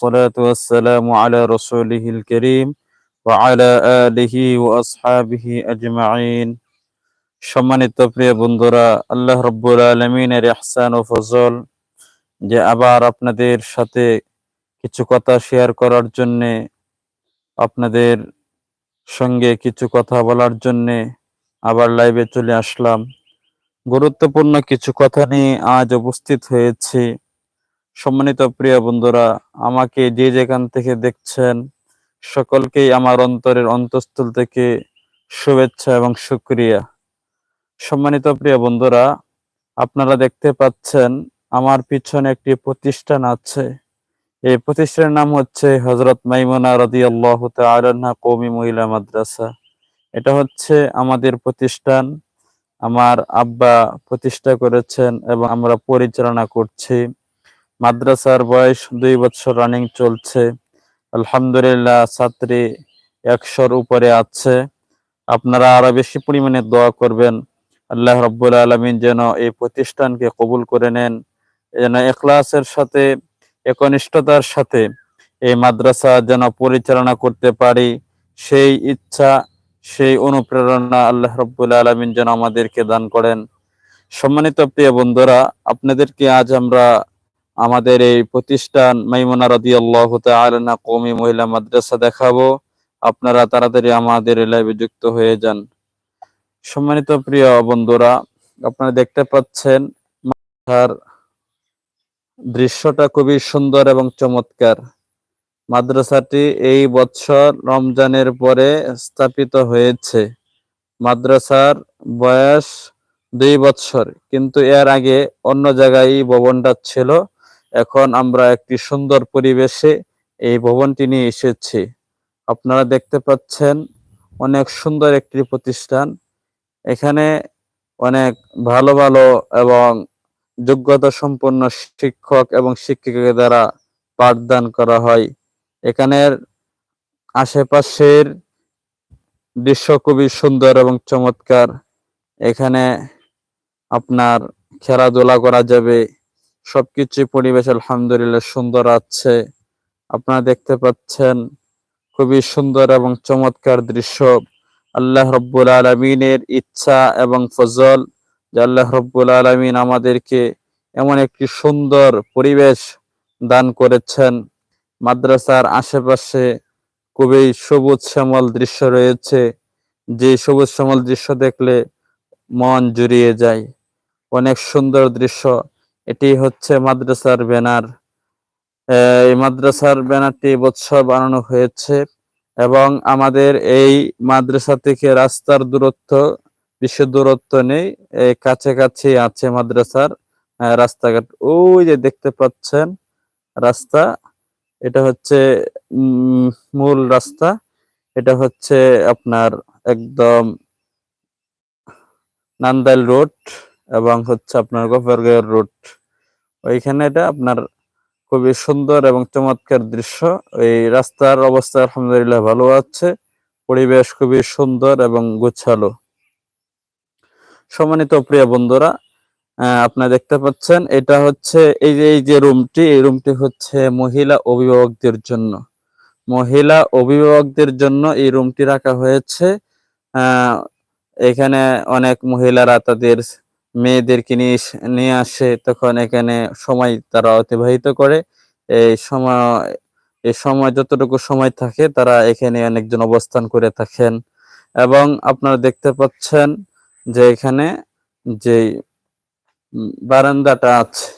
والصلاة والسلام على رسوله الكريم وعلى آله وأصحابه أجمعين সম্মানিত প্রিয় বন্ধুরা আল্লাহ রব্বুল আলমিনের ইহসান ও ফজল যে আবার আপনাদের সাথে কিছু কথা শেয়ার করার জন্যে আপনাদের সঙ্গে কিছু কথা বলার জন্যে আবার লাইভে চলে আসলাম গুরুত্বপূর্ণ কিছু কথা নিয়ে আজ উপস্থিত হয়েছি সম্মানিত প্রিয় বন্ধুরা, আমাকে যে যেখান থেকে দেখছেন, সকলকেই আমার অন্তরের অন্তঃস্থল থেকে শুভেচ্ছা এবং শুক্রিয়া সম্মানিত প্রিয় বন্ধুরা, আপনারা দেখতে পাচ্ছেন আমার পিছনে একটি প্রতিষ্ঠান আছে। এই প্রতিষ্ঠানের নাম হচ্ছে হজরত মাইমুনা রাদিয়াল্লাহু তাআলা কওমি মহিলা মাদ্রাসা। এটা হচ্ছে আমাদের প্রতিষ্ঠান। আমার আব্বা প্রতিষ্ঠা করেছেন এবং আমরা পরিচালনা করছি। মাদ্রাসার বয়স দুই বছর রানিং চলছে। আলহামদুলিল্লাহ ছাত্রী একশোর উপরে আছে। আপনারা আরও বেশি পরিমাণে দোয়া করবেন। আল্লাহ রব্বুল আলমিন যেন এই প্রতিষ্ঠানকে কবুল করে নেন। যেন এখলাসের সাথে, একনিষ্ঠতার সাথে এই মাদ্রাসা যেন পরিচালনা করতে পারি। সেই ইচ্ছা, সেই অনুপ্রেরণা আল্লাহ রব্বুল আলমিন যেন আমাদেরকে দান করেন। সম্মানিত প্রিয় বন্ধুরা, আপনাদেরকে আজ আমরা আমাদের এই প্রতিষ্ঠান মাইমুনা রদি আল্লাহ আলনা কৌমি মহিলা মাদ্রাসা দেখাবো। আপনারা তাড়াতাড়ি আমাদের লাইভে যুক্ত হয়ে যান। সম্মানিত প্রিয় বন্ধুরা, আপনারা দেখতে পাচ্ছেন মাদ্রাসার দৃশ্যটা খুবই সুন্দর এবং চমৎকার। মাদ্রাসাটি এই বছর রমজানের পরে স্থাপিত হয়েছে। মাদ্রাসার বয়স দুই বছর, কিন্তু এর আগে অন্য জায়গায় ভবনটা ছিল। এখন আমরা একটি সুন্দর পরিবেশে এই ভবনটি নিয়ে এসেছি। আপনারা দেখতে পাচ্ছেন অনেক সুন্দর একটি প্রতিষ্ঠান। এখানে অনেক ভালো ভালো এবং যোগ্যতা সম্পন্ন শিক্ষক এবং শিক্ষিকাদের দ্বারা পাঠদান করা হয়। এখানের আশেপাশের দৃশ্য খুবই সুন্দর এবং চমৎকার। এখানে আপনার খেলাধুলা করা যাবে। সবকিছু পরিবেশ আলহামদুলিল্লাহ সুন্দর আছে। আপনারা দেখতে পাচ্ছেন খুবই সুন্দর এবং চমৎকার দৃশ্য। আল্লাহ রব্বুল আলমিনের ইচ্ছা এবং ফজল যে আল্লাহ রব্বুল আলমিন আমাদেরকে এমন একটি সুন্দর পরিবেশ দান করেছেন। মাদ্রাসার আশেপাশে খুবই সবুজ শ্যামল দৃশ্য রয়েছে। যে সবুজ শ্যামল দৃশ্য দেখলে মন জুড়িয়ে যায়। অনেক সুন্দর দৃশ্য। এটি হচ্ছে মাদ্রাসার ব্যানার। এই মাদ্রাসার ব্যানারটি বৎসর বানানো হয়েছে এবং আমাদের এই মাদ্রাসা থেকে রাস্তার দূরত্ব বেশি দূরত্ব নেই এই কাছাকাছি আছে মাদ্রাসার রাস্তাঘাট। ওই যে দেখতে পাচ্ছেন রাস্তা, এটা হচ্ছে মূল রাস্তা। এটা হচ্ছে আপনার একদম নান্দাইল রোড এবং হচ্ছে আপনার গফরগাঁও রোড। ওইখানে এটা আপনার খুবই সুন্দর এবং চমৎকার দৃশ্য। এই রাস্তার অবস্থা আলহামদুলিল্লাহ ভালো আছে। পরিবেশ খুবই সুন্দর এবং গোছালো। সম্মানিত প্রিয় বন্ধুরা আপনারা দেখতে পাচ্ছেন, এটা হচ্ছে এই যে এই যে রুমটি, এই রুমটি হচ্ছে মহিলা অভিভাবকদের জন্য। মহিলা অভিভাবকদের জন্য এই রুমটি রাখা হয়েছে। এখানে অনেক মহিলারা তাদের মেয়েদেরকে নিয়ে নিয়ে আসে, তখন এখানে সময় তারা অতিবাহিত করে। এই সময় এই সময় যতটুকু সময় থাকে, তারা এখানে অনেকজন অবস্থান করে থাকেন। এবং আপনারা দেখতে পাচ্ছেন যে এখানে যে বারান্দাটা আছে,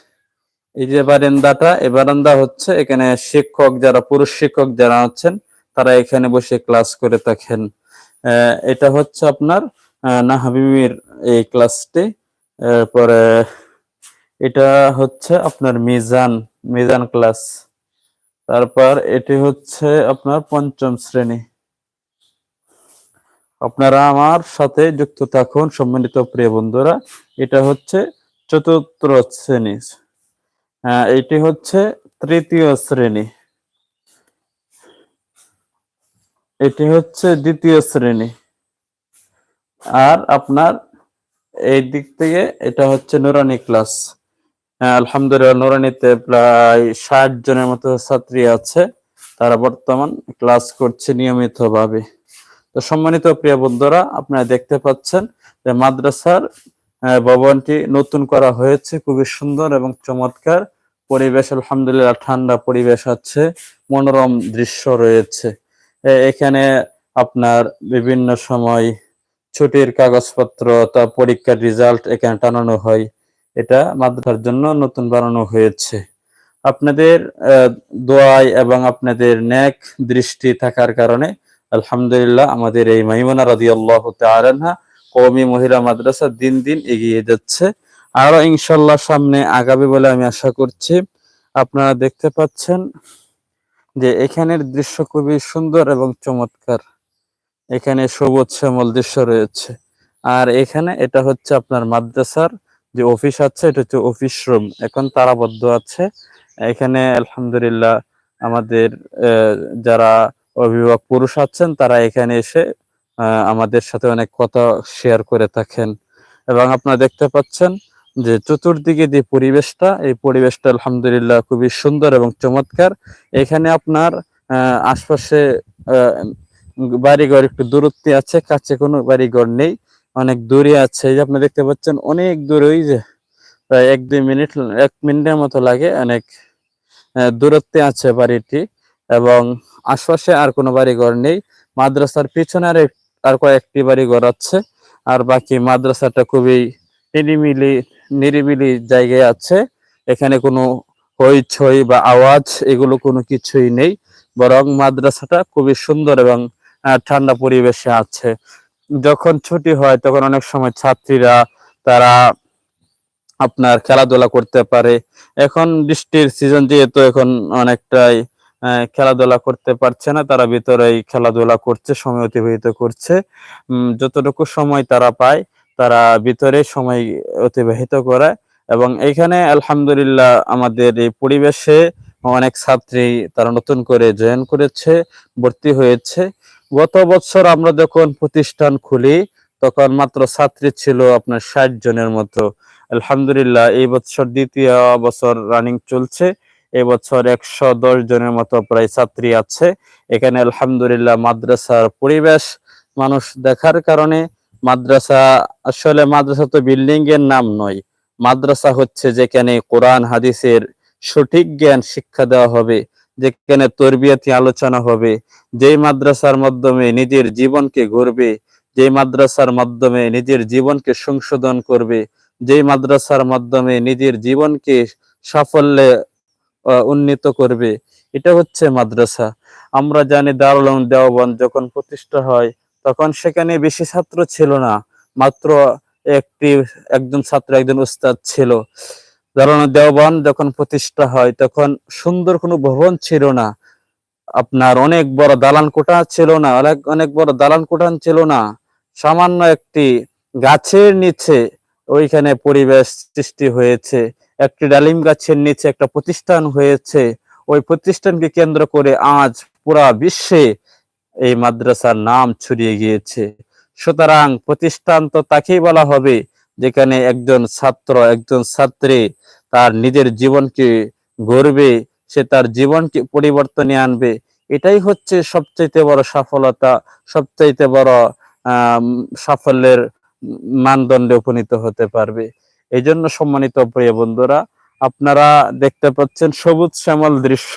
এই যে বারান্দাটা, এই বারান্দা হচ্ছে এখানে শিক্ষক যারা, পুরুষ শিক্ষক যারা আছেন, তারা এখানে বসে ক্লাস করে থাকেন। এটা হচ্ছে আপনার নাহাবিমির এই ক্লাসটি। এরপরে এটা হচ্ছে আপনার মিজান মিজান ক্লাস। তারপর এটি হচ্ছে আপনার পঞ্চম শ্রেণি। আপনারা আমার সাথে যুক্ত থাকুন, সম্মানিত প্রিয় বন্ধুরা। এটা হচ্ছে চতুর্থ শ্রেণি। হ্যাঁ এটি হচ্ছে তৃতীয় শ্রেণি। এটি হচ্ছে দ্বিতীয় শ্রেণি। আর আপনার এই দিক থেকে এটা হচ্ছে নুরানি ক্লাস। আহ, আলহামদুলিল্লাহ নুরানিতে প্রায় ষাট জনের মতো ছাত্রী আছে। তারা বর্তমান ক্লাস করছে নিয়মিতভাবে। তো সম্মানিত প্রিয় বন্ধুরা আপনারা দেখতে পাচ্ছেন যে মাদ্রাসার আহ, ভবনটি নতুন করা হয়েছে। খুবই সুন্দর এবং চমৎকার পরিবেশ। আলহামদুলিল্লাহ ঠান্ডা পরিবেশ আছে মনোরম দৃশ্য রয়েছে। এখানে আপনার বিভিন্ন সময় ছুটির কাগজপত্র তা পরীক্ষার রেজাল্ট এখানে টানানো হয়। এটা মাদ্রাসার জন্য নতুন বানানো হয়েছে। আপনাদের দোয়ায় এবং আপনাদের ন্যাক দৃষ্টি থাকার কারণে আলহামদুলিল্লাহ আমাদের এই মাইমুনা রাদিয়াল্লাহু তাআলা আনহা কৌমি মহিলা মাদ্রাসা দিন দিন এগিয়ে যাচ্ছে। আরও ইনশাল্লাহ সামনে আগাবে বলে আমি আশা করছি। আপনারা দেখতে পাচ্ছেন যে এখানের দৃশ্য খুবই সুন্দর এবং চমৎকার। এখানে সবুজ শ্যামল দৃশ্য রয়েছে। আর এখানে এটা হচ্ছে আপনার মাদ্রাসার যে অফিস আছে, এটা হচ্ছে অফিস রুম। এখন তারাবদ্ধ আছে। এখানে আলহামদুলিল্লাহ আমাদের যারা অভিভাবক পুরুষ আছেন, তারা এখানে এসে আমাদের সাথে অনেক কথা শেয়ার করে থাকেন। এবং আপনারা দেখতে পাচ্ছেন যে চতুর্দিকে যে পরিবেশটা, এই পরিবেশটা আলহামদুলিল্লাহ খুবই সুন্দর এবং চমৎকার। এখানে আপনার আশপাশে বাড়িঘর একটু দূরত্বে আছে, কাছে কোনো বাড়িঘর নেই, অনেক দূরে আছে। এই যে আপনি দেখতে পাচ্ছেন, অনেক দূরে ওই যে প্রায় এক দুই মিনিট, এক মিনিটের মতো লাগে অনেক দূরত্বে আছে বাড়িটি এবং আশপাশে আর কোনো বাড়িঘর নেই। মাদ্রাসার পিছনে আর আর কয়েকটি বাড়িঘর আছে, আর বাকি মাদ্রাসাটা খুবই নিরিমিলি নিরিবিলি জায়গায় আছে। এখানে কোনো হইচই বা আওয়াজ, এগুলো কোনো কিছুই নেই। বরং মাদ্রাসাটা খুবই সুন্দর এবং ঠান্ডা পরিবেশে আছে। যখন ছুটি হয়, তখন অনেক সময় ছাত্রীরা তারা আপনার খেলাধুলা করতে পারে। এখন বৃষ্টির সিজন যেহেতু এখন অনেকটাই খেলাধুলা করতে পারছে না, তারা ভিতরেই খেলাধুলা করছে, সময় অতিবাহিত করছে। যতটুকু সময় তারা পায়, তারা ভিতরে সময় অতিবাহিত করে এবং এখানে আলহামদুলিল্লাহ আমাদের এই পরিবেশে অনেক ছাত্রী তারা নতুন করে জয়েন করেছে, ভর্তি হয়েছে। গত বছর আমরা যখন প্রতিষ্ঠান খুলি, তখন মাত্র ছাত্রী ছিল আপনার ষাট জনের মতো। আলহামদুলিল্লাহ, এই বছর দ্বিতীয় বছর রানিং চলছে। এই বছর একশো দশ জনের মতো প্রায় ছাত্রী আছে। এখানে আলহামদুলিল্লাহ মাদ্রাসার পরিবেশ মানুষ দেখার কারণে মাদ্রাসা, আসলে মাদ্রাসা তো বিল্ডিং এর নাম নয়। মাদ্রাসা হচ্ছে যেখানে কোরআন, হাদিসের সঠিক জ্ঞান শিক্ষা দেওয়া হবে। যেখানে তরবিয়াতি আলোচনা হবে, যেই মাদ্রাসার মাধ্যমে নিজের জীবনকে গড়বে, যেই মাদ্রাসার মাধ্যমে নিজের জীবনকে সংশোধন করবে, যেই মাদ্রাসার মাধ্যমে নিজের জীবনকে সাফল্যে উন্নীত করবে, এটা হচ্ছে মাদ্রাসা। আমরা জানি দারুল উলুম যখন প্রতিষ্ঠা হয়, তখন সেখানে বেশি ছাত্র ছিল না, মাত্র একটি, একজন ছাত্র, একজন উস্তাদ ছিল। উলুম দেওবন্দ যখন প্রতিষ্ঠা হয়, তখন সুন্দর কোনো ভবন ছিল না। আপনার অনেক বড় দালান কোঠা ছিল না, অনেক অনেক বড় দালান কোঠান ছিল না। সামান্য একটি গাছের নিচে ওইখানে পরিবেশ সৃষ্টি হয়েছে। একটি ডালিম গাছের নিচে একটা প্রতিষ্ঠান হয়েছে। ওই প্রতিষ্ঠানকে কেন্দ্র করে আজ পুরা বিশ্বে এই মাদ্রাসার নাম ছড়িয়ে গিয়েছে। সুতরাং প্রতিষ্ঠান তো তাকেই বলা হবে, যেখানে একজন ছাত্র, একজন ছাত্রী তার নিজের জীবনকে গড়বে, সে তার জীবনকে পরিবর্তনে আনবে। এটাই হচ্ছে সবচাইতে বড় সফলতা, সবচাইতে বড় সাফল্যের মানদণ্ডে উপনীত হতে পারবে। এই জন্য সম্মানিত প্রিয় বন্ধুরা, আপনারা দেখতে পাচ্ছেন সবুজ শ্যামল দৃশ্য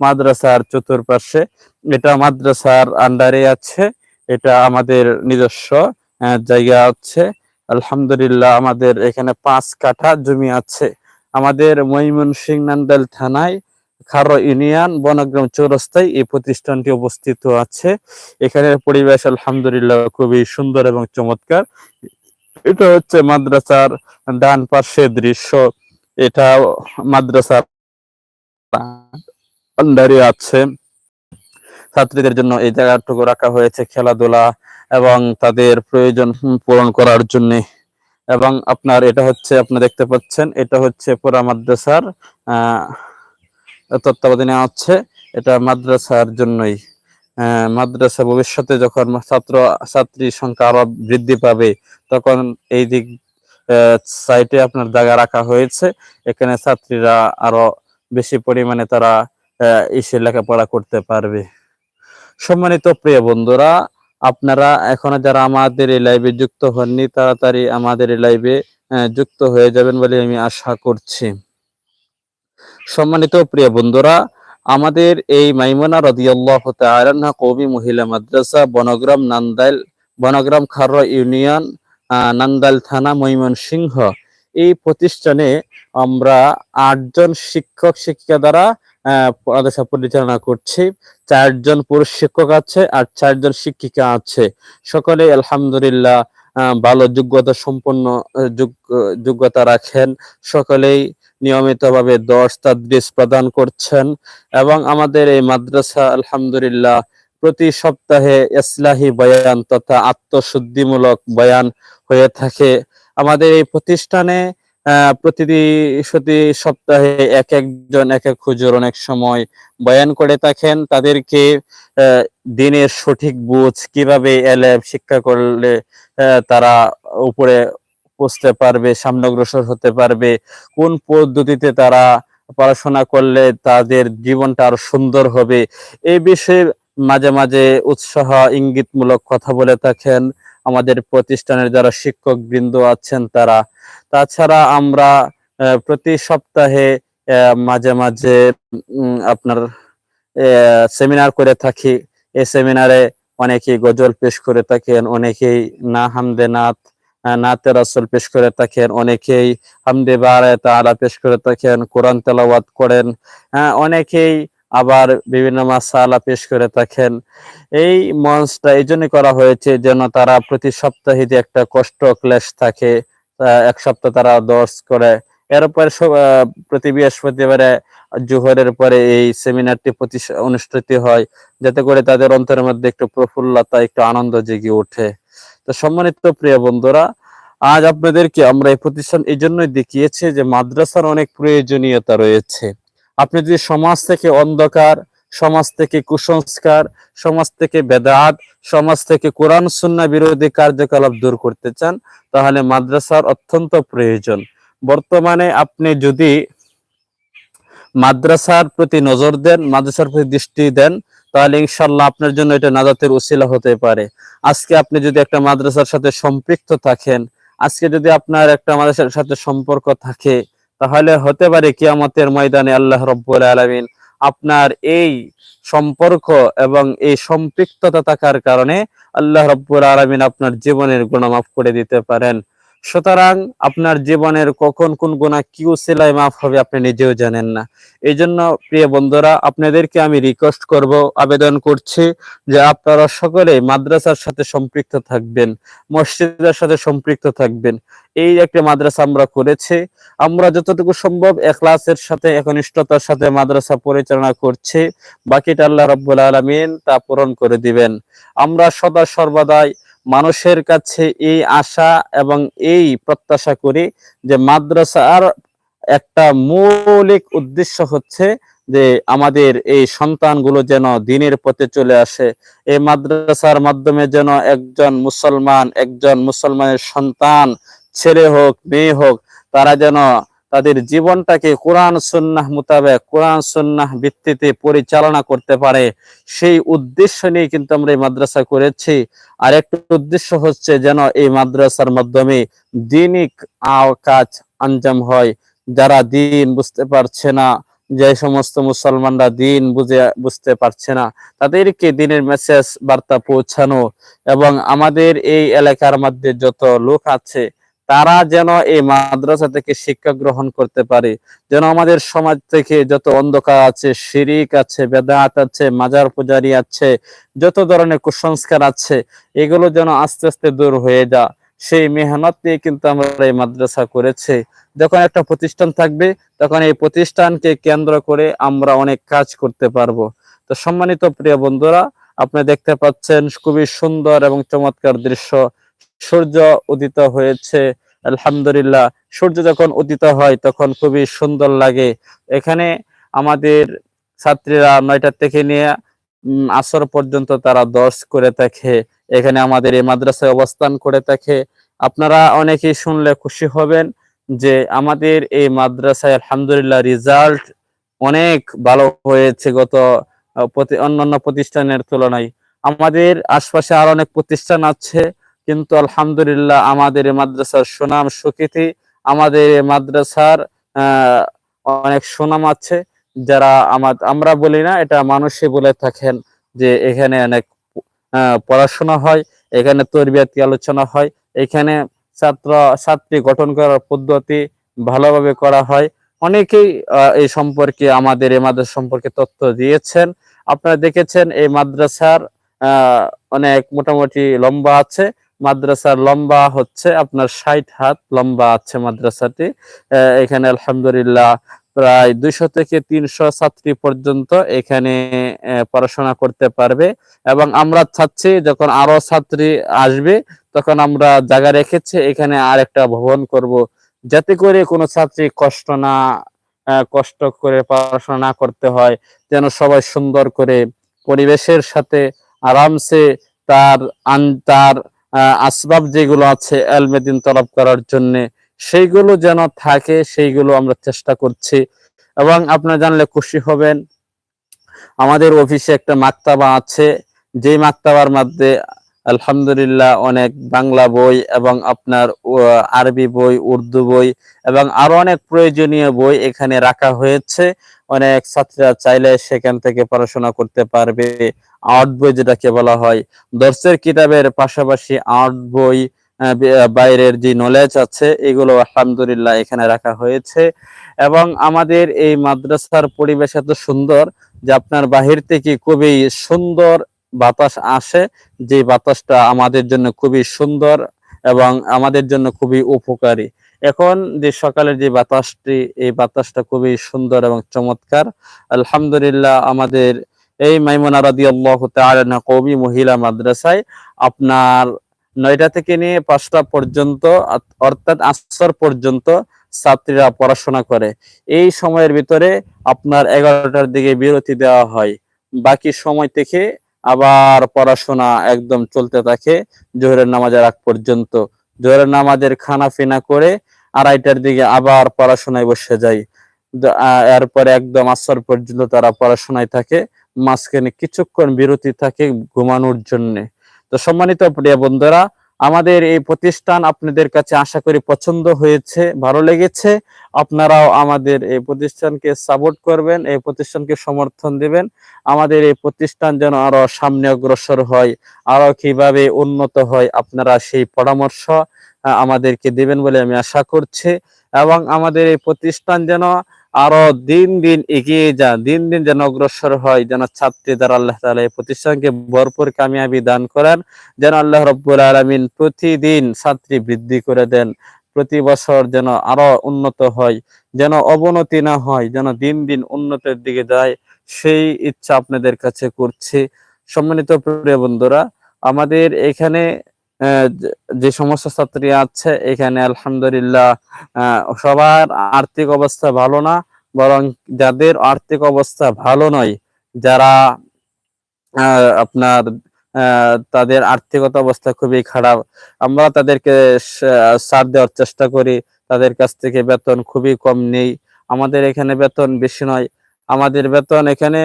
মাদ্রাসার চতুর্পাশে। এটা মাদ্রাসার আন্ডারে আছে, এটা আমাদের নিজস্ব জায়গা আছে। আলহামদুলিল্লাহ আমাদের এখানে পাঁচ কাঠা জমি আছে। আমাদের ময়মনসিংহ নান্দাল থানায় খারো ইউনিয়ন, বনগ্রাম চৌরাস্তায় এই প্রতিষ্ঠানটি অবস্থিত আছে। এখানের পরিবেশ আলহামদুলিল্লাহ খুবই সুন্দর এবং চমৎকার। এটা হচ্ছে মাদ্রাসার ডান পাশের দৃশ্য। এটা মাদ্রাসার আন্ডারে আছে। ছাত্রীদের জন্য এই জায়গাটুকু রাখা হয়েছে খেলাধুলা এবং তাদের প্রয়োজন পূরণ করার জন্য। এবং আপনার এটা হচ্ছে, আপনি দেখতে পাচ্ছেন, এটা হচ্ছে পুরা মাদ্রাসার তত্ত্বাবধানে আছে এটা মাদ্রাসার জন্যই। মাদ্রাসা ভবিষ্যতে যখন ছাত্র ছাত্রীর সংখ্যা আরও বৃদ্ধি পাবে, তখন এই দিক সাইটে আপনার জায়গা রাখা হয়েছে। এখানে ছাত্রীরা আরও বেশি পরিমাণে তারা এসে লেখাপড়া করতে পারবে। সম্মানিত প্রিয় বন্ধুরা আপনারা এখনও যারা আমাদের এই লাইভে যুক্ত হননি, তাড়াতাড়ি আমাদের এই লাইভে যুক্ত হয়ে যাবেন বলে আমি আশা করছি। সম্মানিত প্রিয় বন্ধুরা, আমাদের এই মাইমুনা রদিয়াল্লাহ তাআলা কওমি মহিলা মাদ্রাসা, বনগ্রাম নান্দাইল, বনগ্রাম খার ইউনিয়ন নান্দাইল থানা, ময়মনসিংহ। এই প্রতিষ্ঠানে আমরা আটজন শিক্ষক শিক্ষিকা দ্বারা মাদ্রাসা পরিচালনা করছি। চারজন পুরুষ শিক্ষক আছে আর চারজন শিক্ষিকা আছে। সকলে আলহামদুলিল্লাহ আহ, ভালো যোগ্যতা সম্পন্ন আহ, যোগ্যতা রাখেন। সকলেই নিয়মিতভাবে দশ তাদরিস প্রদান করছেন এবং আমাদের এই মাদ্রাসা আলহামদুলিল্লাহ প্রতি সপ্তাহে ইসলাহি বয়ান তথা আত্মশুদ্ধিমূলক বয়ান হয়ে থাকে। আমাদের এই প্রতিষ্ঠানে আহ, প্রতিটি প্রতি সপ্তাহে এক একজন, এক এক হুজুর অনেক সময় বয়ান করে থাকেন। তাদেরকে দিনের সঠিক বুঝ কীভাবে এলে শিক্ষা করলে তারা উপরে পৌঁছতে পারবে সামনে অগ্রসর হতে পারবে, কোন পদ্ধতিতে তারা পড়াশোনা করলে তাদের জীবনটা আরও সুন্দর হবে এই বিষয়ে মাঝে মাঝে উৎসাহ, ইঙ্গিতমূলক কথা বলে থাকেন। আমাদের প্রতিষ্ঠানের যারা শিক্ষক বৃন্দ আছেন তারা। তাছাড়া আমরা প্রতি সপ্তাহে মাঝে মাঝে আপনার সেমিনার করে থাকি। এই সেমিনারে অনেকেই গজল পেশ করে থাকেন, অনেকেই না হামদে নাথ নাতে রাসূল পেশ করে থাকেন, অনেকেই হামদে বারে তাআলা পেশ করে থাকেন, কোরআন তেলাওয়াত করেন। হ্যাঁ অনেকেই আবার বিভিন্ন মাসালা পেশ করে থাকেন এই মঞ্চটা এই জন্য করা হয়েছে যেন তারা প্রতি সপ্তাহে যে একটা কষ্ট ক্লেশ থাকে এক সপ্তাহ তারা দর্শ করে। এরপরে প্রতি বৃহস্পতিবারে জোহরের পরে এই সেমিনারটি প্রতি অনুষ্ঠিত হয়, যাতে করে তাদের অন্তরের মধ্যে একটু প্রফুল্লতা, একটু আনন্দ জেগে ওঠে। তো সম্মানিত প্রিয় বন্ধুরা, আজ আপনাদেরকে আমরা এই প্রতিষ্ঠান এই জন্যই দেখিয়েছি যে মাদ্রাসার অনেক প্রয়োজনীয়তা রয়েছে। আপনি যদি সমাজ থেকে অন্ধকার, সমাজ থেকে কুসংস্কার, সমাজ থেকে বেদাত, সমাজ থেকে কোরআন, সুন্নাহ বিরোধী কার্যকলাপ দূর করতে চান, তাহলে মাদ্রাসার অত্যন্ত প্রয়োজন। বর্তমানে আপনি যদি মাদ্রাসার প্রতি নজর দেন, মাদ্রাসার প্রতি দৃষ্টি দেন, তাহলে ইনশাল্লাহ আপনার জন্য এটা নাজাতের উসিলা হতে পারে। আজকে আপনি যদি একটা মাদ্রাসার সাথে সম্পৃক্ত থাকেন, আজকে যদি আপনার একটা মাদ্রাসার সাথে সম্পর্ক থাকে তাহলে হতে পারে কিয়ামতের ময়দানে আল্লাহ রব্বুল আলমিন আপনার এই সম্পর্ক এবং এই সম্পৃক্ততা থাকার কারণে আল্লাহ রব্বুল আলমিন আপনার জীবনের গুণমাফ করে দিতে পারেন। সুতরাং আপনার জীবনের কখন কোন গুণা কি উসিলায় মাফ হবে আপনি নিজেও জানেন না। এই জন্য প্রিয় বন্ধুরা, আপনাদেরকে আমি রিকোয়েস্ট করব, আবেদন করছি যে আপনারা সকলে মাদ্রাসার সাথে সম্পৃক্ত থাকবেন, মসজিদের সাথে সম্পৃক্ত থাকবেন। এই একটা মাদ্রাসা আমরা করেছি। আমরা যতটুকু সম্ভব এখলাসের সাথে, একনিষ্ঠতার সাথে মাদ্রাসা পরিচালনা করছি। বাকিটা আল্লাহ রাব্বুল আলামিন তা পূরণ করে দিবেন। আমরা সদা সর্বদাই মানুষের কাছে এই আশা এবং এই প্রত্যাশা করি যে মাদ্রাসার একটা মৌলিক উদ্দেশ্য হচ্ছে যে আমাদের এই সন্তানগুলো যেন দিনের পথে চলে আসে। এই মাদ্রাসার মাধ্যমে যেন একজন মুসলমান, একজন মুসলমানের সন্তান, ছেলে হোক, মেয়ে হোক, তারা যেন তাদের জীবনটাকে কোরআন সুন্নাহ মোতাবেক, কোরআন সুন্নাহ ভিত্তিতে পরিচালনা করতে পারে। সেই উদ্দেশ্য নিয়ে কিন্তু আমরা এই মাদ্রাসা করেছি। আর একটা উদ্দেশ্য হচ্ছে যেন এই মাদ্রাসার মাধ্যমে দিনিক কাজ আঞ্জাম হয়। যারা দিন বুঝতে পারছে না, যে সমস্ত মুসলমানরা দিন বুঝে, বুঝতে পারছে না, তাদেরকে দিনের মেসেজ বার্তা পৌঁছানো এবং আমাদের এই এলাকার মধ্যে যত লোক আছে তারা যেন এই মাদ্রাসা থেকে শিক্ষা গ্রহণ করতে পারে। যেন আমাদের সমাজ থেকে যত অন্ধকার আছে, শিরিক আছে, বেদাত আছে, মাজার পূজারি আছে, যত ধরনের কুসংস্কার আছে, এগুলো যেন আস্তে আস্তে দূর হয়ে যা। সেই মেহনত নিয়ে কিন্তু আমরা এই মাদ্রাসা করেছে। যখন একটা প্রতিষ্ঠান থাকবে, তখন এই প্রতিষ্ঠানকে কেন্দ্র করে আমরা অনেক কাজ করতে পারব। তো সম্মানিত প্রিয় বন্ধুরা, আপনি দেখতে পাচ্ছেন খুবই সুন্দর এবং চমৎকার দৃশ্য। সূর্য উদিত হয়েছে। আলহামদুলিল্লাহ, সূর্য যখন উদিত হয়, তখন খুবই সুন্দর লাগে। এখানে আমাদের ছাত্রীরা নয়টার থেকে নিয়ে আসর পর্যন্ত তারা দর্শ করে থাকে। এখানে আমাদের এই মাদ্রাসায় অবস্থান করে থাকে। আপনারা অনেকেই শুনলে খুশি হবেন যে আমাদের এই মাদ্রাসায় আলহামদুলিল্লাহ রেজাল্ট অনেক ভালো হয়েছে গত অন্যান্য প্রতিষ্ঠানের তুলনায়। আমাদের আশপাশে আরও অনেক প্রতিষ্ঠান আছে। কিন্তু আলহামদুলিল্লাহ আমাদের মাদ্রাসার সুনাম সুখ্যাতি, আমাদের মাদ্রাসার অনেক সুনাম আছে। যারা আমার, আমরা বলি না, এটা মানুষই বলে থাকেন যে এখানে অনেক পড়াশোনা হয়, এখানে তরবিয়াতি আলোচনা হয়, এখানে ছাত্র, ছাত্রী গঠন করার পদ্ধতি ভালোভাবে করা হয়। অনেকেই এই সম্পর্কে আমাদের এই মাদ্রাসা সম্পর্কে তথ্য দিয়েছেন। আপনারা দেখেছেন এই মাদ্রাসার অনেক মোটামুটি লম্বা আছে। মাদ্রাসার লম্বা হচ্ছে আপনার ষাট হাত, লম্বা আছে মাদ্রাসাটি। এখানে আলহামদুলিল্লাহ প্রায় দুইশো থেকে তিনশো ছাত্রী পর্যন্ত এখানে পড়াশোনা করতে পারবে। এবং আমরা চাচ্ছি যখন আরও ছাত্রী আসবে, তখন আমরা জায়গা রেখেছি, এখানে আর একটা ভবন করব। যাতে করে কোনো ছাত্রী কষ্ট না কষ্ট করে পড়াশোনা না করতে হয়, যেন সবাই সুন্দর করে পরিবেশের সাথে আরামসে তার তার আসবাব যেগুলো আছে এলমেদিন তলব করার জন্য, সেইগুলো যেন থাকে, সেইগুলো আমরা চেষ্টা করছি। এবং আপনারা জানলে খুশি হবেন, আমাদের অফিসে একটা মাক্তাবা আছে। যে মাক্তাবার মধ্যে আলহামদুলিল্লাহ অনেক বাংলা বই এবং আপনার আরবি বই, উর্দু বই এবং আরও অনেক প্রয়োজনীয় বই এখানে রাখা হয়েছে। অনেক ছাত্রীরা চাইলে সেখান থেকে পড়াশোনা করতে পারবে। আর্ট বই যেটাকে বলা হয়। দর্শের কিতাবের পাশাপাশি আর্ট বই বাইরের যে নলেজ আছে, এগুলো আলহামদুলিল্লাহ এখানে রাখা হয়েছে। এবং আমাদের এই মাদ্রাসার পরিবেশ এত সুন্দর যে আপনার বাহির থেকে খুবই সুন্দর বাতাস আসে। যে বাতাসটা আমাদের জন্য খুবই সুন্দর এবং আমাদের জন্য খুবই উপকারী। এখন যে সকালের যে বাতাসটি, এই বাতাসটা খুবই সুন্দর এবং চমৎকার। আলহামদুলিল্লাহ আমাদের এই মাইমুনা রাদিয়াল্লাহু তাআলা কবি মহিলা মাদ্রাসায় আপনার নয়টা থেকে নিয়ে পাঁচটা পর্যন্ত, অর্থাৎ আসর পর্যন্ত ছাত্রীরা পড়াশোনা করে। এই সময়ের ভিতরে আপনার এগারোটার দিকে বিরতি দেওয়া হয়। বাকি সময় থেকে আবার পড়াশোনা একদম চলতে থাকে জোহরের নামাজের আগ পর্যন্ত। জোহরের নামাজের খানা ফিনা করে আড়াইটার দিকে আবার পড়াশোনায় বসে যায়। এরপরে একদম আসর পর্যন্ত তারা পড়াশোনায় থাকে। মাঝখানে কিছুক্ষণ বিরতি থাকে ঘুমানোর জন্য। তো সম্মানিত প্রিয় বন্ধুরা, আমাদের এই প্রতিষ্ঠান আপনাদের কাছে আশা করি পছন্দ হয়েছে, ভালো লেগেছে। আপনারাও আমাদের এই প্রতিষ্ঠানকে সাপোর্ট করবেন, এই প্রতিষ্ঠানকে সমর্থন দিবেন। আমাদের এই প্রতিষ্ঠান যেন আরও সামনে অগ্রসর হয়, আরও কীভাবে উন্নত হয়, আপনারা সেই পরামর্শ আমাদেরকে দিবেন বলে আমি আশা করছি। এবং আমাদের এই প্রতিষ্ঠান যেন আরও দিন দিন এগিয়ে যান, দিন দিন যেন অগ্রসর হয়, যেন ছাত্রী দ্বারা আল্লাহ তালা এই প্রতিষ্ঠানকে ভরপুর কামিয়াবি দান করেন, যেন আল্লাহ রব্বুল আলামিন প্রতিদিন ছাত্রী বৃদ্ধি করে দেন, প্রতি বছর যেন আরও উন্নত হয়, যেন অবনতি না হয়, যেন দিন দিন উন্নতের দিকে যায়, সেই ইচ্ছা আপনাদের কাছে করছি। সম্মানিত প্রিয় বন্ধুরা, আমাদের এখানে যে- সমস্ত ছাত্রী আছে, এখানে আলহামদুলিল্লাহ সবার আর্থিক অবস্থা ভালো না, বরং যাদের আর্থিক অবস্থা ভালো নয়, যারা আপনার তাদের আর্থিকতা অবস্থা খুবই খারাপ, আমরা তাদেরকে সা- ছাড় দেওয়ার চেষ্টা করি, তাদের কাছ থেকে বেতন খুবই কম নেই, আমাদের এখানে বেতন বেশি নয় আমাদের বেতন এখানে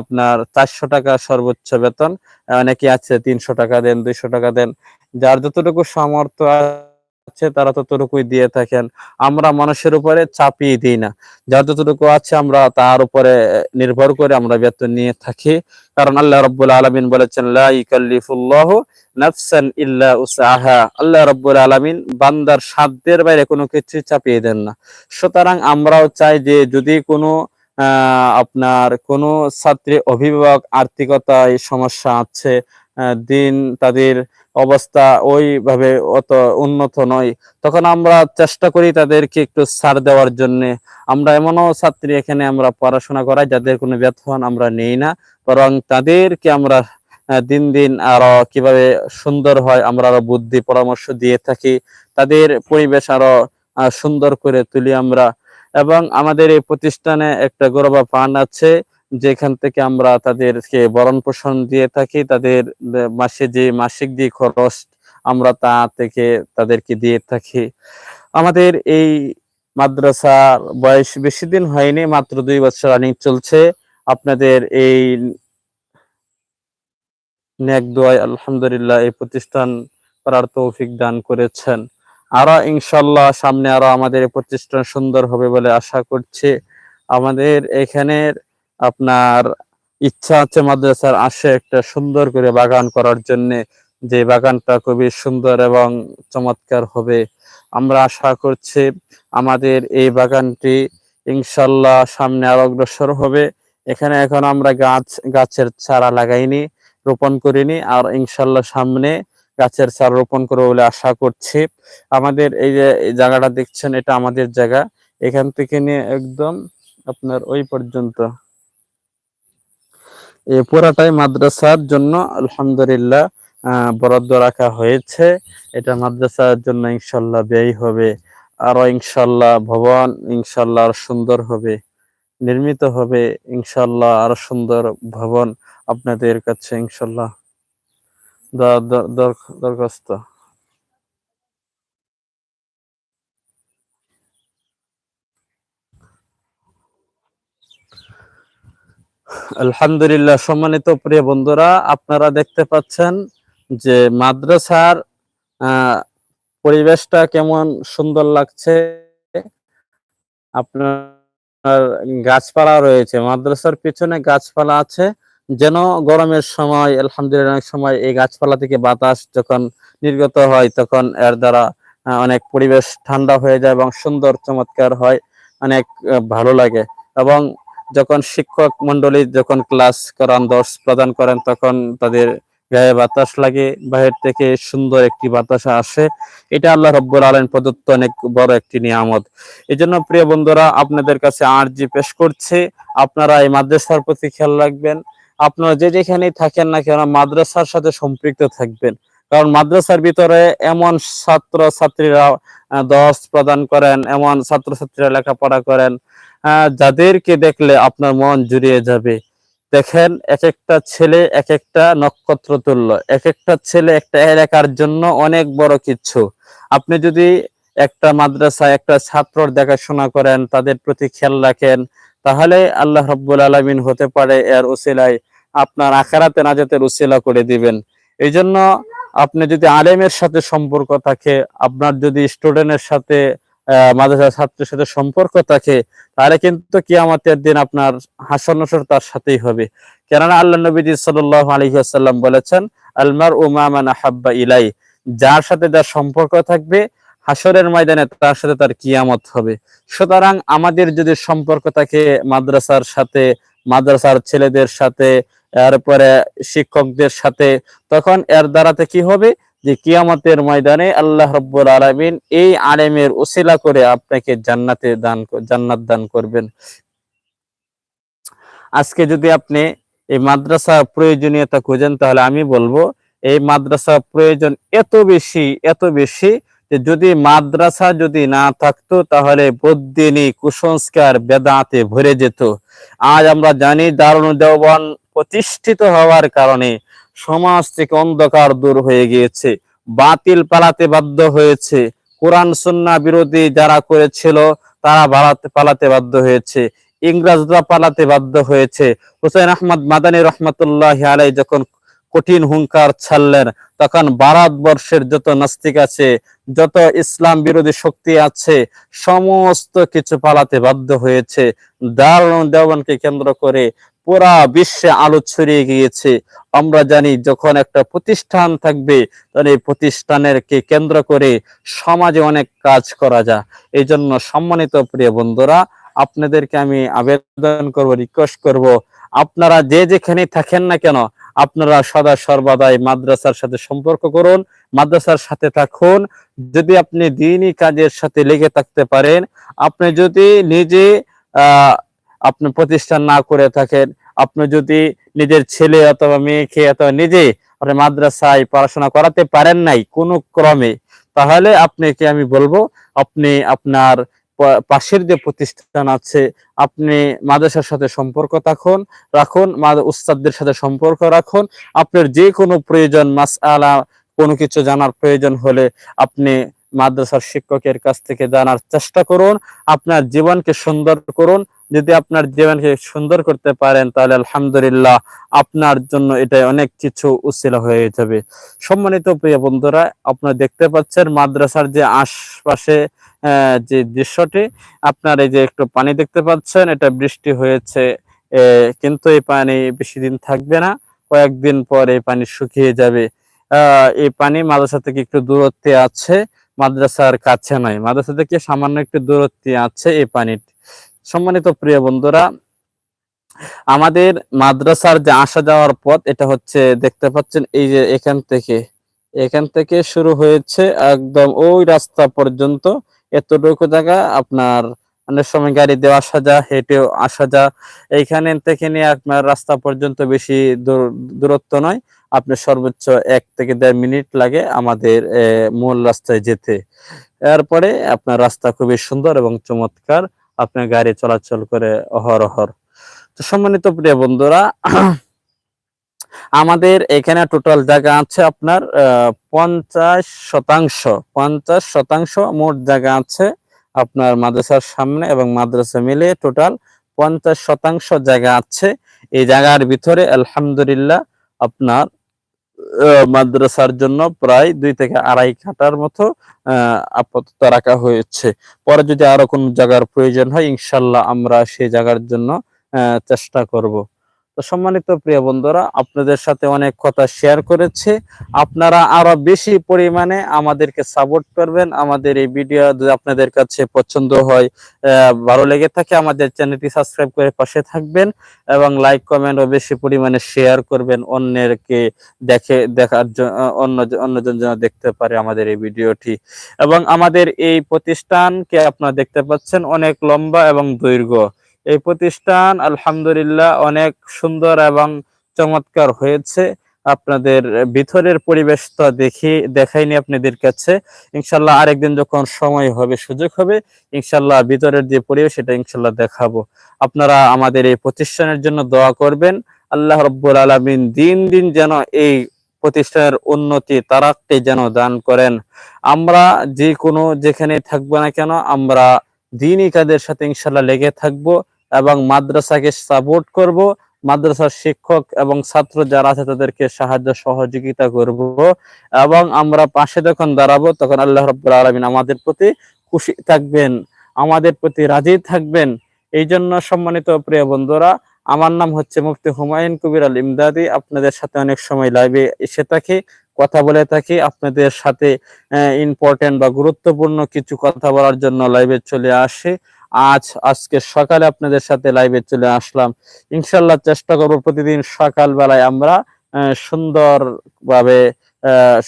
আপনার চারশো টাকা সর্বোচ্চ বেতন। অনেকে আছে তিনশো টাকা দেন, দুইশো টাকা দেন। যার যতটুকু সামর্থ্য আছে, তারা ততটুকুই দিয়ে থাকেন। আমরা মানুষের উপরে চাপিয়ে দিই না। যার যতটুকু আছে, আমরা তার উপরে নির্ভর করে আমরা বেতন নিয়ে থাকি। কারণ আল্লাহ রব্বুল আলমিন বলেছেন নাফসান ইল্লা উসাহা আল্লাহ রব্বুল আলমিন বান্দার সাধ্যের বাইরে কোনো কিছু চাপিয়ে দেন না। সুতরাং আমরাও চাই যে, যদি কোনো আপনার কোনো ছাত্রী, অভিভাবক আর্থিকতায় সমস্যা আছে দিন তাদের অবস্থা ওইভাবে অত উন্নত নয়। তখন আমরা চেষ্টা করি তাদেরকে একটু ছাড় দেওয়ার জন্য। আমরা এমনও ছাত্রী এখানে আমরা পড়াশোনা করাই যাদের কোনো বেতন আমরা নেই না। বরং তাদেরকে আমরা দিন দিন আরও কীভাবে সুন্দর হয়, আমরা আরও বুদ্ধি পরামর্শ দিয়ে থাকি, তাদের পরিবেশ আরও সুন্দর করে তুলি আমরা। এবং আমাদের এই প্রতিষ্ঠানে একটা গৌরবা পান আছে। যেখান থেকে আমরা তাদেরকে বরণ পোষণ দিয়ে থাকি, তাদের মাসে যে মাসিক যে খরচ আমরা তা থেকে তাদেরকে দিয়ে থাকি। আমাদের এই মাদ্রাসার বয়স বেশি দিন হয়নি, মাত্র দুই বছর রানিং চলছে। আপনাদের এই আলহামদুলিল্লাহ এই প্রতিষ্ঠান করার তৌফিক দান করেছেন। আরও ইনশাল্লাহ সামনে আরও আমাদের এই প্রতিষ্ঠান সুন্দর হবে বলে আশা করছি। আমাদের এখানের আপনার ইচ্ছা আছে মাদ্রাসার আসে একটা সুন্দর করে বাগান করার জন্য। যে বাগানটা খুবই সুন্দর এবং চমৎকার হবে। আমরা আশা করছি আমাদের এই বাগানটি ইনশাল্লাহ সামনে আরও অগ্রসর হবে। এখানে এখন আমরা গাছ, গাছের চারা লাগাইনি, রোপণ করিনি আর ইনশাল্লাহ সামনে গাছের চারা রোপণ করব বলে আশা করছি। আমাদের এই যে জায়গাটা দেখছেন, এটা আমাদের জায়গা। এখান থেকে নিয়ে একদম আপনার ওই পর্যন্ত। এই পুরাটাই মাদ্রাসার জন্য আলহামদুলিল্লাহ বরাদ্দ রাখা হয়েছে। এটা মাদ্রাসার জন্য ইনশাল্লাহ ব্যয় হবে। আরও ইনশাল্লাহ ভবন ইনশাল্লাহ আরও সুন্দর হবে, নির্মিত হবে। ইনশাল্লাহ আরও সুন্দর ভবন আপনাদের কাছে ইনশাল্লাহ। দরখাস্ত। আলহামদুলিল্লাহ, সম্মানিত প্রিয় বন্ধুরা, আপনারা দেখতে পাচ্ছেন যে মাদ্রাসার পরিবেশটা কেমন সুন্দর লাগছে। আপনার গাছপালা রয়েছে, মাদ্রাসার পিছনে গাছপালা আছে। যেন গরমের সময়, আলহামদুলিল্লাহ, অনেক সময় এই গাছপালা থেকে বাতাস যখন নির্গত হয়, তখন এর দ্বারা অনেক পরিবেশ ঠান্ডা হয়ে যায় এবং সুন্দর, চমৎকার হয়, অনেক ভালো লাগে। এবং যখন শিক্ষক মন্ডলী যখন ক্লাস করান, দর্শ প্রদান করেন, তখন তাদের গায়ে বাতাস লাগে। বাহির থেকে সুন্দর একটি বাতাস আসে। এটা আল্লাহ রব্বুল আলম প্রদত্ত অনেক বড় একটি নিয়ামত। এই জন্য প্রিয় বন্ধুরা, আপনাদের কাছে আর্জি পেশ করছে। আপনারা এই মাদ্রাসার প্রতি খেয়াল রাখবেন। আপনারা যে যেখানেই থাকেন না কেন, মাদ্রাসার সাথে সম্পৃক্ত থাকবেন। কারণ মাদ্রাসার ভিতরে এমন ছাত্র ছাত্রীরা দশ প্রদান করেন, এমন ছাত্র ছাত্রীরা লেখাপড়া করেন যাদেরকে দেখলে আপনার মন জুড়িয়ে যাবে। দেখেন এক একটা ছেলে এক একটা নক্ষত্র তুল্য। এক একটা ছেলে একটা এলাকার জন্য অনেক বড় কিছু আপনি যদি একটা মাদ্রাসা একটা ছাত্রর দেখাশোনা করেন, তাদের প্রতি খেয়াল রাখেন, তাহলে আল্লাহ রব্বুল আলমিন হতে পারে এর উসিলায় আপনার আখারাতে নাজাতের উসিলা করে দিবেন। এই জন্য আপনি যদি আলেমের সাথে সম্পর্ক থাকে, আপনার যদি স্টুডেন্টের সাথে মাদ্রাসা ছাত্রের সাথে সম্পর্ক থাকে, তাহলে কিন্তু কিয়ামতের দিন আপনার হাসর নসর তার সাথেই হবে। কেননা আল্লাহ নবীজি সাল্লাহ আলহিহাসাল্লাম বলেছেন আলমার উমামান হাব্বা ইলাই যার সাথে যার সম্পর্ক থাকবে হাসরের ময়দানে তার সাথে তার কিয়ামত হবে। সুতরাং আমাদের যদি সম্পর্ক থাকে মাদ্রাসার সাথে, মাদ্রাসার ছেলেদের সাথে এরপরে শিক্ষকদের সাথে তখন এর দ্বারাতে কি হবে? যে কিয়ামতের ময়দানে আল্লাহ রব্বুল আলামিন এই আলেমের ওসিলা করে আপনাকে জান্নাতে দান জান্নাত দান করবেন। আজকে যদি আপনি এই মাদ্রাসা প্রয়োজনীয়তা খুঁজেন, তাহলে আমি বলব, এই মাদ্রাসা প্রয়োজন এত বেশি এত বেশি যে যদি মাদ্রাসা যদি না থাকতো, তাহলে বদ্দিনী কুসংস্কার বেদাতে ভরে যেত। আজ আমরা জানি দারুণ দেওবন প্রতিষ্ঠিত হওয়ার কারণে সমাজ থেকে অন্ধকার দূর হয়ে গিয়েছে, বাতিল পালাতে বাধ্য হয়েছে। কোরআন সুন্না বিরোধী যারা করেছিল, তারা পালাতে বাধ্য হয়েছে। ইংরেজরা পালাতে বাধ্য হয়েছে। হুসেন আহমদ মাদানী রহমতুল্লাহ আলাই যখন কঠিন হুঙ্কার ছাড়লেন, তখন ভারতবর্ষের যত নাস্তিক আছে, যত ইসলাম বিরোধী শক্তি আছে, সমস্ত কিছু পালাতে বাধ্য হয়েছে। দারুণ দেওয়ানকে কেন্দ্র করে পুরা বিশ্বে আলো ছড়িয়ে গিয়েছে। আমরা জানি যখন একটা প্রতিষ্ঠান থাকবে, তখন এই প্রতিষ্ঠানের কে কেন্দ্র করে সমাজে অনেক কাজ করা যায়। এই জন্য সম্মানিত প্রিয় বন্ধুরা, আপনাদেরকে আমি আবেদন করব রিকোয়েস্ট করব, আপনারা যে যেখানে থাকেন না কেন, আপনারা সদা সর্বদাই মাদ্রাসার সাথে সম্পর্ক করুন, মাদ্রাসার সাথে থাকুন। যদি আপনি দিনই কাজের সাথে লেগে থাকতে পারেন, আপনি যদি নিজে, আহ আপনি প্রতিষ্ঠান না করে থাকেন, আপনি যদি নিজের ছেলে অথবা মেয়েকে অথবা নিজে আপনি মাদ্রাসায় পড়াশোনা করাতে পারেন নাই কোনো ক্রমে, তাহলে আপনাকে আমি বলব, আপনি আপনার পাশের যে প্রতিষ্ঠান আছে, আপনি মাদ্রাসার সাথে সম্পর্ক থাকুন, রাখুন মাদ- উস্তাদদের সাথে সম্পর্ক রাখুন, আপনার যে কোনো প্রয়োজন মাস আলা কোনো কিছু জানার প্রয়োজন হলে আপনি মাদ্রাসার শিক্ষকের কাছ থেকে জানার চেষ্টা করুন, আপনার জীবনকে সুন্দর করুন যদি আপনার জীবনকে সুন্দর করতে পারেন, তাহলে আলহামদুলিল্লাহ আপনার জন্য এটা অনেক কিছু উচিলা হয়ে যাবে। সম্মানিত প্রিয় বন্ধুরা, আপনারা দেখতে পাচ্ছেন মাদ্রাসার যে আশপাশে যে দৃশ্যটি, আপনার এই যে একটু পানি দেখতে পাচ্ছেন, এটা বৃষ্টি হয়েছে কিন্তু এই পানি বেশি দিন থাকবে না, কয়েকদিন পর এই পানি শুকিয়ে যাবে। আহ, এই পানি মাদ্রাসা থেকে একটু দূরত্বে আছে, মাদ্রাসার কাছে নয়, মাদ্রাসা থেকে সামান্য একটু দূরত্বে আছে এই পানিটি। সম্মানিত প্রিয় বন্ধুরা, আমাদের মাদ্রাসার যে আসা যাওয়ার পথ, এটা হচ্ছে দেখতে পাচ্ছেন এই যে এখান থেকে। এখান থেকে শুরু হয়েছে একদম ওই রাস্তা পর্যন্ত। এতটুকু জায়গা আপনার অনেক সময় গাড়ি দিয়ে আসা যা, হেঁটেও আসা যা। এইখানে থেকে নিয়ে আপনার রাস্তা পর্যন্ত বেশি দূর- দূরত্ব নয়। আপনার সর্বোচ্চ এক থেকে দেড় মিনিট লাগে আমাদের মূল রাস্তায় যেতে। এরপরে আপনার রাস্তা খুবই সুন্দর এবং চমৎকার। আপনার গাড়ি চলাচল করে অহরহর তো সম্মানিত প্রিয় বন্ধুরা, আমাদের এখানে টোটাল জায়গা আছে আপনার পঞ্চাশ শতাংশ পঞ্চাশ শতাংশ মোট জায়গা আছে আপনার মাদ্রাসার সামনে এবং মাদ্রাসা মিলে টোটাল পঞ্চাশ শতাংশ জায়গা আছে। এই জায়গার ভিতরে আলহামদুলিল্লাহ আপনার মাদ্রাসার জন্য প্রায় দুই থেকে আড়াই কাটার মতো আপাতত রাখা হয়েছে। পরে যদি আরও কোন জায়গার প্রয়োজন হয়, ইনশাল্লাহ আমরা সেই জায়গার জন্য চেষ্টা করব। তো সম্মানিত প্রিয় বন্ধুরা, আপনাদের সাথে অনেক কথা শেয়ার করেছে। আপনারা আরও বেশি পরিমাণে আমাদেরকে সাপোর্ট করবেন। আমাদের এই ভিডিও যদি আপনাদের কাছে পছন্দ হয় ভালো লেগে থাকে, আমাদের চ্যানেলটি সাবস্ক্রাইব করে পাশে থাকবেন এবং লাইক কমেন্ট ও বেশি পরিমাণে শেয়ার করবেন অন্যেরকে দেখে, দেখার অন্য অন্যজন যেন দেখতে পারে আমাদের এই ভিডিওটি এবং আমাদের এই প্রতিষ্ঠানকে আপনারা দেখতে পাচ্ছেন, অনেক লম্বা এবং দৈর্ঘ্য। এই প্রতিষ্ঠান আলহামদুলিল্লাহ অনেক সুন্দর এবং চমৎকার হয়েছে। আপনাদের ভিতরের পরিবেশটা দেখি, দেখাইনি আপনাদের কাছে। ইনশাল্লাহ আরেকদিন যখন সময় হবে, সুযোগ হবে, ইনশাল্লাহ ভিতরের যে পরিবেশ, সেটা ইনশাল্লাহ দেখাবো। আপনারা আমাদের এই প্রতিষ্ঠানের জন্য দোয়া করবেন। আল্লাহ রব্বুল আলমিন দিন দিন যেন এই প্রতিষ্ঠানের উন্নতি তারাকটি যেন দান করেন। আমরা যে কোনো যেখানে থাকব না কেন, আমরা দিনই কাদের সাথে ইনশাল্লাহ লেগে থাকব। এবং মাদ্রাসাকে সাপোর্ট করব। মাদ্রাসার শিক্ষক এবং ছাত্র যারা আছে, তাদেরকে সাহায্য সহযোগিতা করব এবং আমরা পাশে যখন দাঁড়াবো, তখন আল্লাহ রব্বুল আলমিন আমাদের প্রতি খুশি থাকবেন, আমাদের প্রতি রাজি থাকবেন। এই জন্য সম্মানিত প্রিয় বন্ধুরা, আমার নাম হচ্ছে মুফতি হুমায়ুন কবির আল ইমদাদি। আপনাদের সাথে অনেক সময় লাইভে এসে থাকি, কথা বলে থাকি। আপনাদের সাথে ইম্পর্টেন্ট বা গুরুত্বপূর্ণ কিছু কথা বলার জন্য লাইভে চলে আসে। আজ, আজকে সকালে আপনাদের সাথে লাইভে চলে আসলাম। ইনশাল্লাহ চেষ্টা করব প্রতিদিন সকাল বেলায় আমরা সুন্দরভাবে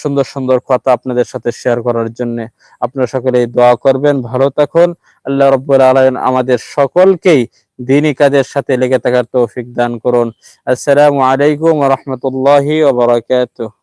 সুন্দর সুন্দর কথা আপনাদের সাথে শেয়ার করার জন্য। আপনারা সকলে দোয়া করবেন, ভালো থাকুন। আল্লাহ রব্বুল আলামিন আমাদের সকলকেই দিনী কাজের সাথে লেগে থাকার তৌফিক দান করুন। আসসালামু আলাইকুম রাহমাতুল্লাহি ওয়া বারাকাতুহু।